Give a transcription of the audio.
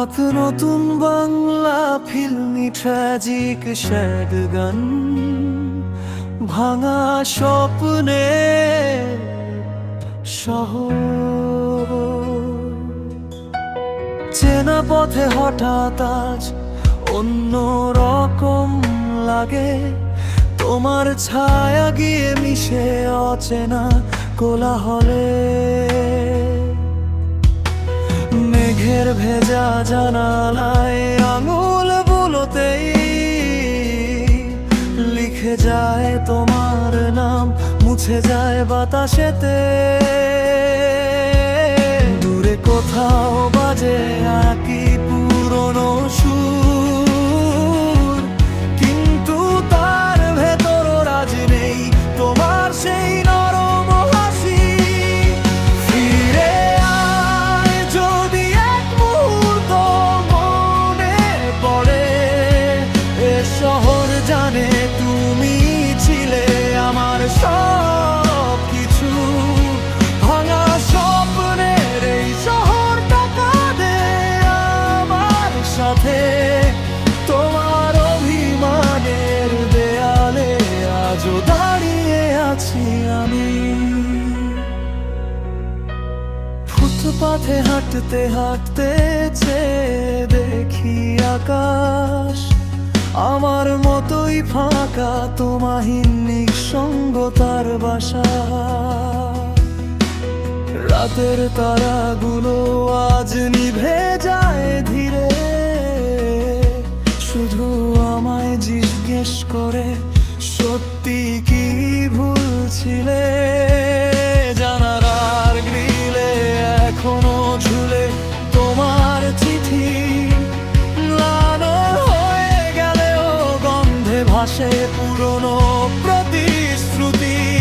হঠাৎ নতুন বাংলা ফিল্মি ট্র্যাজিক শ্যাড গান। ভাঙা স্বপ্নে সহ চেনা পথে হঠাৎ আজ অন্য রকম লাগে। তোমার ছায়া গিয়ে মিশে অচেনা কোলাহলে। মেঘের ভেজা জানালায় আঙুল বুলোতেই লিখে যায় তোমার নাম মুছে যায় বাতাসেতে। দূরে কোথাও ফুটপাথে হাঁটতে হাঁটতে দেখি আকাশ। আমার মতোই ফাঁকা, তোমাহীন নিঃসঙ্গতার বাসা। রাতের তারাগুলো আজ নিভে যায় ধীরে। শুধু আমায় জিজ্ঞেস করে, সত্যি কি ভুল ভাসে পুরনো প্রতিশ্রুতি।